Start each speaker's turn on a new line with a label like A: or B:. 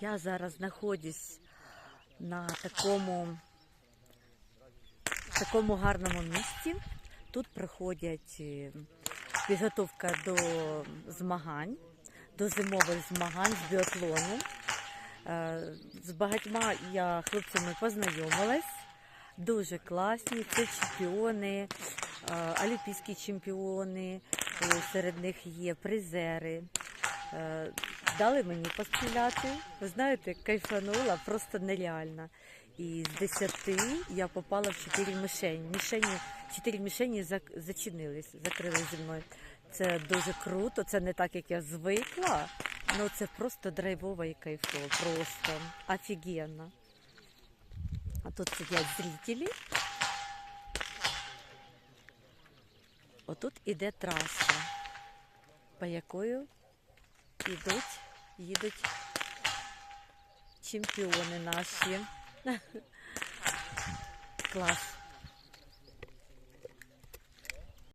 A: Я зараз знаходжусь на такому, такому гарному місці. Тут проходять е, підготовка до змагань, до зимових змагань з біатлону. Е, З багатьма я хлопцями познайомилась. Дуже класні. Це чемпіони, е, олімпійські чемпіони, серед них є призери. Е, Дали мені постріляти. Ви знаєте, кайфанула просто нереально. І з 10 я попала в 4 мішені. мішені 4 мішені зачинились, закрили зі мною. Це дуже круто, це не так, як я звикла. Ну це просто драйвово і кайфово. Просто офігенно. А тут сидять зрителі. Отут іде траса, по якою ідуть, їдуть чемпіони наші. Клас.